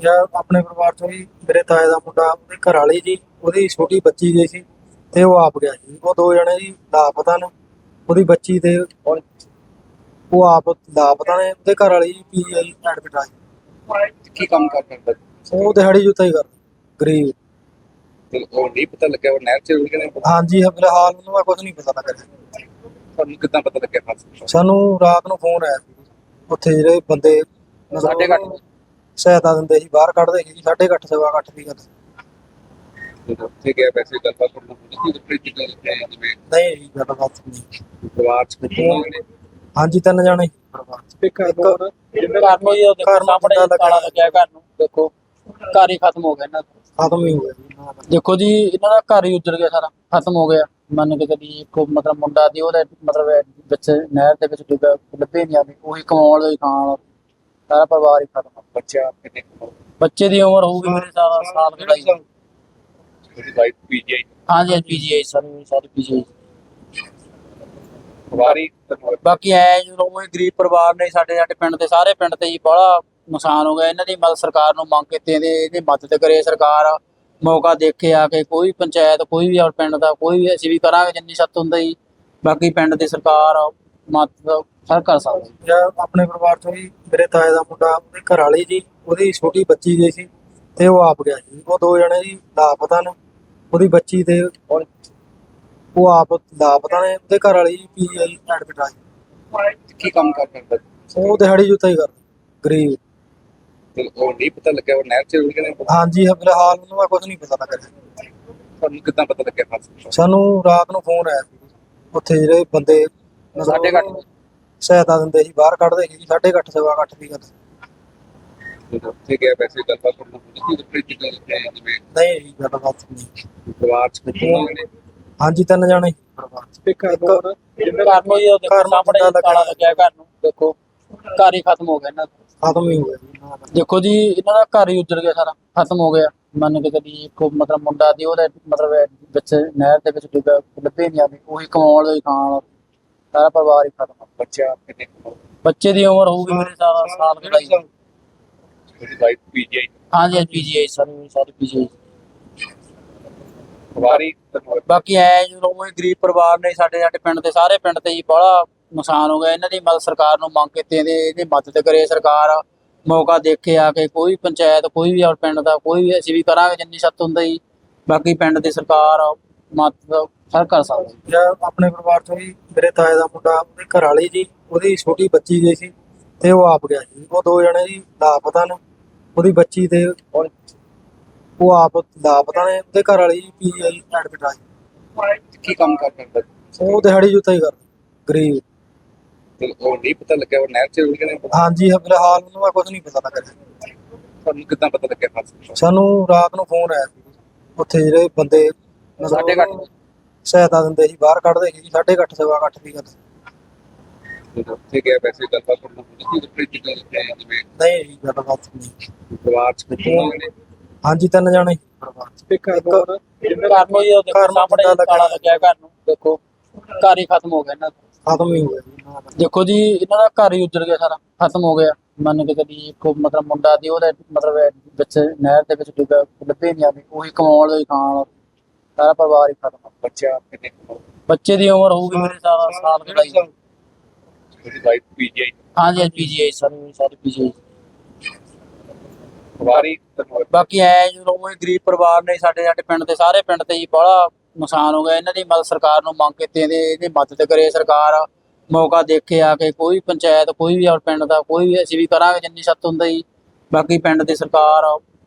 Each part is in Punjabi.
ਜਾਂ ਆਪਣੇ ਪਰਿਵਾਰ ਚੋਂ ਹੀ ਮੇਰੇ ਤਾਏ ਦਾ ਮੁੰਡਾ ਉਹਦੀ ਘਰ ਵਾਲੀ ਜੀ ਉਹਦੀ ਛੋਟੀ ਬੱਚੀ ਗਈ ਸੀ ਤੇ ਉਹ ਆਪ ਗਿਆ ਜੀ ਉਹ ਦੋ ਜਣੇ ਜੀ ਲਾਪਤਾ ਨੇ। ਉਹਦੀ ਬੱਚੀ ਤੇ ਉਹ ਉਹ ਆਪ ਲਾਪਤਾ ਨੇ। ਉਹਦੇ ਘਰ ਵਾਲੀ ਜੀ ਪੀਜੀਆਈ ਐਡਮਿਟ ਆ ਜੀ। ਕੀ ਕੰਮ ਕਰਦਾ ਹੁੰਦਾ ਉਹ ਦਿਹਾੜੀ ਜੁੱਤਾ ਹੀ ਕਰਦਾ। ਗਰੀਬ। ਤੇ ਉਹ ਨਹੀਂ ਪਤਾ ਲੱਗਿਆ ਉਹ ਨਹਿਰ ਚ ਰੁੜ ਗਏ ਨੇ? ਹਾਂਜੀ ਫਿਲਹਾਲ ਉਹਨੂੰ ਮੈਂ ਕੁਝ ਨਹੀਂ ਪਤਾ ਲੱਗ ਰਿਹਾ ਤੁਹਾਨੂੰ ਕਿੱਦਾਂ ਪਤਾ ਲੱਗਿਆ? ਸਾਨੂੰ ਰਾਤ ਨੂੰ ਫੋਨ ਆਇਆ ਸੀ। ਉੱਥੇ ਜਿਹੜੇ ਬੰਦੇ ਮਤਲਬ ਸਾਢੇ ਕੁ ਅੱਠ? ਸਹਾਇਤਾ ਦਿੰਦੇ ਸੀ ਬਾਹਰ ਕੱਢਦੇ ਸੀ ਸਾਢੇ ਕੁ ਅੱਠ ਸਵਾ ਕੁ ਅੱਠ ਦੀ ਗੱਲ। ਜਦੋਂ ਉੱਥੇ ਗਿਆ ਵੈਸੇ ਗੱਲਬਾਤ ਤੁਹਾਨੂੰ ਹੋਈ ਸੀ ਉੱਪਰ ਕਿੱਦਾਂ ਲੱਗਿਆ ਜਿਵੇਂ? ਨਹੀਂ ਜੀ ਗੱਲਬਾਤ ਨਹੀਂ। ਪਰਿਵਾਰ ਚ ਕਿੰਨੇ ਨੇ ਹਾਂਜੀ ਤਿੰਨ ਜਾਣੇ ਸੀ। ਪਰਿਵਾਰ ਚ ਇੱਕ ਘਰ ਨੂੰ ਹੀ ਉਹ ਦੇਖੋ ਘਰ ਨੂੰ ਸਾਹਮਣੇ ਬੰਦਾ ਤਾਲਾ ਲੱਗਿਆ ਘਰ ਨੂੰ। ਦੇਖੋ ਘਰ ਹੀ ਖਤਮ ਹੋ ਗਿਆ ਇਹਨਾਂ ਦਾ। ਖਤਮ ਹੀ ਹੋ ਗਿਆ ਜੀ ਇਹਨਾਂ ਦਾ। ਦੇਖੋ ਜੀ ਇਹਨਾਂ ਦਾ ਘਰ ਹੀ ਉੱਜੜ ਗਿਆ ਸਾਰਾ ਖਤਮ ਹੋ ਗਿਆ। ਮੰਨ ਕੇ ਚੱਲੀ ਇੱਕ ਮਤਲਬ ਮੁੰਡਾ ਦੀ ਉਹਦੇ ਮਤਲਬ ਵਿੱਚ ਨਹਿਰ ਦੇ ਵਿੱਚ ਡੁੱਬਿਆ ਲੱਭੇ ਨਹੀਂ ਆਉਂਦੇ ਉਹੀ ਕਮਾਉਣ ਲਈ ਖਾਣ ਵਾਲਾ। ਸਾਰਾ ਪਰਿਵਾਰ ਹੀ ਖਤਮ ਬੱਚਾ ਕਿੰਨੇ ਕੁ? ਬੱਚੇ ਦੀ ਉਮਰ ਹੋਊਗੀ ਮੇਰੇ ਸਾਲ ਸਾਲ ਕਿਹੜਾ ਹੀ। ਉਹਦੀ ਵਾਈਫ ਪੀਜੀਆਈ ਹਾਂਜੀ ਪੀਜੀਆਈ ਸਾਰੇ ਸਾਰੇ ਪੀਜੀਆਈ ਵਾਰੀ ਬਾਕੀ ਐ ਜਦੋਂ ਉਹ ਗਰੀਬ ਪਰਿਵਾਰ ਨੇ ਸਾਡੇ ਸਾਡੇ ਪਿੰਡ ਦੇ ਸਾਰੇ ਪਿੰਡ ਤੇ ਜੀ ਬੜਾ ਨੁਕਸਾਨ ਹੋ ਗਿਆ। ਇਹਨਾਂ ਦੀ ਮਦਦ ਸਰਕਾਰ ਨੂੰ ਮੰਗ ਕੀਤੀ ਇਹਦੇ ਇਹਦੀ ਮਦਦ ਕਰੇ ਸਰਕਾਰ। ਮੌਕਾ ਦੇਖੇ ਆ ਕੇ ਕੋਈ ਪੰਚਾਇਤ ਕੋਈ ਵੀ ਔਰ ਪਿੰਡ ਦਾ ਕੋਈ ਵੀ ਅਸੀਂ ਵੀ ਕਰਾਂਗੇ ਜਿੰਨੀ ਸੱਤ ਹੁੰਦਾ। ਜੀ ਬਾਕੀ ਪਿੰਡ ਦੀ ਸਰਕਾਰ ਮਦਦ ਹਰ ਕਰ ਸਕਦੀ ਜਾਂ ਆਪਣੇ ਪਰਿਵਾਰ ਚੋਂ ਹੀ ਮੇਰੇ ਤਾਏ ਦਾ ਮੁੰਡਾ ਉਹਦੀ ਘਰ ਵਾਲੀ ਜੀ ਉਹਦੀ ਛੋਟੀ ਬੱਚੀ ਗਈ ਸੀ ਤੇ ਉਹ ਆਪ ਗਿਆ ਜੀ ਉਹ ਦੋ ਜਣੇ ਜੀ ਲਾਪਤਾ ਨੇ ਉਹਦੀ ਬੱਚੀ ਤੇ ਉਹ ਆਪ ਲਾਪਤਾ ਨੇ ਉਹਦੇ ਘਰ ਵਾਲੀ ਜੀ ਪੀਜੀਆਈ ਐਡਮਿਟ ਆ ਜੀ ਕੀ ਕੰਮ ਕਰਦਾ ਹੁੰਦਾ ਉਹ ਦਿਹਾੜੀ ਜੁੱਤਾ ਹੀ ਕਰਦਾ ਗਰੀਬ। ਤੇ ਉਹ ਨਹੀਂ ਪਤਾ ਲੱਗਿਆ ਉਹ ਨਹਿਰ ਚ ਰੁੜ ਗਏ ਨੇ? ਹਾਂਜੀ ਫਿਲਹਾਲ ਉਹਨੂੰ ਮੈਂ ਕੁਝ ਨਹੀਂ ਪਤਾ ਲੱਗ ਰਿਹਾ ਤੁਹਾਨੂੰ ਕਿੱਦਾਂ ਪਤਾ ਲੱਗਿਆ? ਸਾਨੂੰ ਰਾਤ ਨੂੰ ਫੋਨ ਆਇਆ ਸੀ। ਉੱਥੇ ਜਿਹੜੇ ਬੰਦੇ ਕੁ ਅੱਠ? ਸਹਾਇਤਾ ਦਿੰਦੇ ਸੀ ਬਾਹਰ ਕੱਢਦੇ ਸੀ ਸਾਢੇ ਕੁ ਅੱਠ ਸਵਾ ਕੁ ਅੱਠ ਦੀ ਗੱਲ। ਜਦੋਂ ਉੱਥੇ ਗਿਆ ਵੈਸੇ ਗੱਲਬਾਤ ਤੁਹਾਨੂੰ ਹੋਈ ਸੀ ਉੱਪਰ ਕਿੱਦਾਂ ਲੱਗਿਆ ਜਿਵੇਂ ਨਹੀਂ ਜੀ ਗੱਲਬਾਤ ਨਹੀਂ। ਪਰਿਵਾਰ ਚ ਕਿੰਨੇ ਨੇ ਹਾਂਜੀ ਤਿੰਨ ਜਾਣੇ। ਸੀ ਪਰਿਵਾਰ ਚ ਇੱਕ ਘਰ ਨੂੰ ਦੇਖੋ ਘਰ ਨੂੰ ਸਾਹਮਣੇ ਬੰਦਾ ਤਾਲਾ ਲੱਗਿਆ ਘਰ ਨੂੰ। ਦੇਖੋ। ਘਰ ਹੀ ਖਤਮ ਹੋ ਗਿਆ ਇਹਨਾਂ ਦਾ। ਖਤਮ ਹੀ ਹੋ ਗਿਆ ਜੀ ਇਹਨਾਂ ਦਾ। ਦੇਖੋ ਜੀ ਇਹਨਾਂ ਦਾ ਘਰ ਹੀ ਉੱਜੜ ਗਿਆ ਸਾਰਾ ਖਤਮ ਹੋ ਗਿਆ। ਮੰਨ ਕੇ ਚੱਲੀ ਇੱਕ ਮਤਲਬ ਮੁੰਡਾ ਦੀ ਉਹਦੇ ਮਤਲਬ ਵਿੱਚ ਨਹਿਰ ਦੇ ਵਿੱਚ ਡੁੱਬਿਆ ਲੱਭੇ ਨਹੀਂ ਆਉਂਦੇ ਉਹੀ ਕਮਾਉਣ ਲਈ ਖਾਣ ਵਾਲਾ। ਸਾਰਾ ਪਰਿਵਾਰ ਹੀ ਖਤਮ ਬੱਚਾ ਕਿੰਨੇ ਕੁ? ਬੱਚੇ ਦੀ ਉਮਰ ਹੋਊਗੀ ਮੇਰੇ ਸਾਲ ਸਾਲ ਕਿਹੜਾ ਹੀ। ਉਹਦੀ ਵਾਈਫ ਪੀਜੀਆਈ ਹਾਂਜੀ ਪੀਜੀਆਈ ਸਾਰੇ ਸਾਰੇ ਪੀਜੀਆਈ ਵਾਰੀ ਬਾਕੀ ਐ ਜਦੋਂ ਉਹ ਗਰੀਬ ਪਰਿਵਾਰ ਨੇ ਸਾਡੇ ਸਾਡੇ ਪਿੰਡ ਦੇ ਸਾਰੇ ਪਿੰਡ ਤੇ ਜੀ ਬੜਾ ਨੁਕਸਾਨ ਹੋ ਗਿਆ। ਇਹਨਾਂ ਦੀ ਮਦਦ ਸਰਕਾਰ ਨੂੰ ਮੰਗ ਕੀਤੀ ਇਹਦੇ ਇਹਦੀ ਮਦਦ ਕਰੇ ਸਰਕਾਰ। ਮੌਕਾ ਦੇਖੇ ਆ ਕੇ ਕੋਈ ਪੰਚਾਇਤ ਕੋਈ ਵੀ ਔਰ ਪਿੰਡ ਦਾ ਕੋਈ ਵੀ ਅਸੀਂ ਵੀ ਕਰਾਂਗੇ ਜਿੰਨੀ ਸੱਤ ਹੁੰਦਾ। ਜੀ ਬਾਕੀ ਪਿੰਡ ਦੀ ਸਰਕਾਰ ਮਦਦ ਹਰ ਕਰ ਸਕਦੀ। ਜਾਂ ਆਪਣੇ ਪਰਿਵਾਰ ਚੋਂ ਹੀ ਮੇਰੇ ਤਾਏ ਦਾ ਮੁੰਡਾ ਉਹਦੀ ਘਰ ਵਾਲੀ ਜੀ ਉਹਦੀ ਛੋਟੀ ਬੱਚੀ ਗਈ ਸੀ ਤੇ ਉਹ ਆਪ ਗਿਆ ਜੀ ਉਹ ਦੋ ਜਣੇ ਜੀ ਲਾਪਤਾ ਨੇ ਉਹਦੀ ਬੱਚੀ ਤੇ ਉਹ ਉਹ ਆਪ ਲਾਪਤਾ ਨੇ ਉਹਦੇ ਘਰ ਵਾਲੀ ਜੀ ਪੀਜੀਆਈ ਐਡਮਿਟ ਆ ਜੀ। ਕੀ ਕੰਮ ਕਰਦਾ ਹੁੰਦਾ ਉਹ ਦਿਹਾੜੀ ਜੁੱਤਾ ਹੀ ਕਰਦਾ ਗਰੀਬ। ਤੇ ਉਹ ਨਹੀਂ ਪਤਾ ਲੱਗਿਆ ਉਹ ਨਹਿਰ ਚ ਰੁੜ ਗਏ ਨੇ? ਹਾਂਜੀ ਫਿਲਹਾਲ ਉਹਨੂੰ ਮੈਂ ਕੁਝ ਨਹੀਂ ਪਤਾ ਲੱਗ ਰਿਹਾ ਤੁਹਾਨੂੰ ਕਿੱਦਾਂ ਪਤਾ ਲੱਗਿਆ? ਹਾਦਸੇ ਸਾਨੂੰ ਰਾਤ ਨੂੰ ਫੋਨ ਆਇਆ ਸੀ। ਉੱਥੇ ਜਿਹੜੇ ਬੰਦੇ ਕੁ ਅੱਠ? ਸਹਾਇਤਾ ਦਿੰਦੇ ਸੀ ਬਾਹਰ ਕੱਢਦੇ ਸੀ ਸਾਢੇ ਕੁ ਅੱਠ ਸਵਾ ਅੱਠ ਦੀ ਗੱਲ। ਜਦੋਂ ਉੱਥੇ ਗਿਆ ਵੈਸੇ ਗੱਲਬਾਤ ਤੁਹਾਨੂੰ ਹੋਈ ਸੀ ਉੱਪਰ ਕਿੱਦਾਂ ਲੱਗਿਆ ਜਿਵੇਂ ਨਹੀਂ ਜੀ ਗੱਲਬਾਤ ਨਹੀਂ। ਪਰਿਵਾਰ ਚ ਕਿੰਨੇ ਨੇ ਹਾਂਜੀ ਤਿੰਨ ਜਾਣੇ। ਸੀ ਪਰਿਵਾਰ ਚ। ਇੱਕ ਘਰ ਨੂੰ ਹੀ ਉਹ ਦੇਖੋ ਘਰ ਨੂੰ ਸਾਹਮਣੇ ਬੰਦਾ ਤਾਲਾ ਲੱਗਿਆ। ਘਰ ਨੂੰ। ਦੇਖੋ। ਘਰ ਹੀ ਖਤਮ ਹੋ ਗਿਆ ਇਹਨਾਂ ਦਾ। ਖਤਮ ਹੀ ਹੋ ਗਿਆ ਜੀ ਇਹਨਾਂ ਦਾ। ਦੇਖੋ ਜੀ ਇਹਨਾਂ ਦਾ ਘਰ ਹੀ ਉੱਜੜ ਗਿਆ ਸਾਰਾ ਖਤਮ ਹੋ ਗਿਆ। ਮੰਨ ਕੇ ਚੱਲੀ ਇੱਕ ਮਤਲਬ ਮੁੰਡਾ ਦੀ ਉਹਦੇ ਮਤਲਬ ਵਿੱਚ ਨਹਿਰ ਦੇ ਵਿੱਚ ਡੁੱਬਿਆ ਲੱਭੇ ਨਹੀਂ ਆਉਂਦੇ ਉਹੀ ਕਮਾਉਣ ਲਈ ਖਾਣ ਵਾਲਾ। ਸਾਰਾ ਪਰਿਵਾਰ ਹੀ ਖਤਮ ਬੱਚਾ ਕਿੰਨੇ ਕੁ? ਬੱਚੇ ਦੀ ਉਮਰ ਹੋਊਗੀ ਮੇਰੇ ਸਾਲ ਸਾਲ ਕਿਹੜਾ ਹੀ। ਉਹਦੀ ਵਾਈਫ ਪੀਜੀਆਈ ਹਾਂਜੀ ਪੀਜੀਆਈ ਸਾਰੇ ਸਾਰੇ ਪੀਜੀਆਈ ਵਾਰੀ ਬਾਕੀ ਐ ਜਦੋਂ ਉਹ ਗਰੀਬ ਪਰਿਵਾਰ ਨੇ ਸਾਡੇ ਸਾਡੇ ਪਿੰਡ ਦੇ ਸਾਰੇ ਪਿੰਡ ਤੇ ਜੀ ਬੜਾ ਨੁਕਸਾਨ ਹੋ ਗਿਆ। ਇਹਨਾਂ ਦੀ ਮਦਦ ਸਰਕਾਰ ਨੂੰ ਮੰਗ ਕੀਤੀ ਇਹਦੇ ਇਹਦੀ ਮਦਦ ਕਰੇ ਸਰਕਾਰ। ਮੌਕਾ ਦੇਖੇ ਆ ਕੇ ਕੋਈ ਪੰਚਾਇਤ ਕੋਈ ਵੀ ਔਰ ਪਿੰਡ ਦਾ ਕੋਈ ਵੀ ਅਸੀਂ ਵੀ ਕਰਾਂਗੇ ਜਿੰਨੀ ਸੱਤ ਹੁੰਦਾ। ਜੀ ਬਾਕੀ ਪਿੰਡ ਦੀ ਸਰਕਾਰ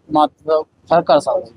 ਮਦਦ ਹਰ ਕਰ ਸਕਦੀ।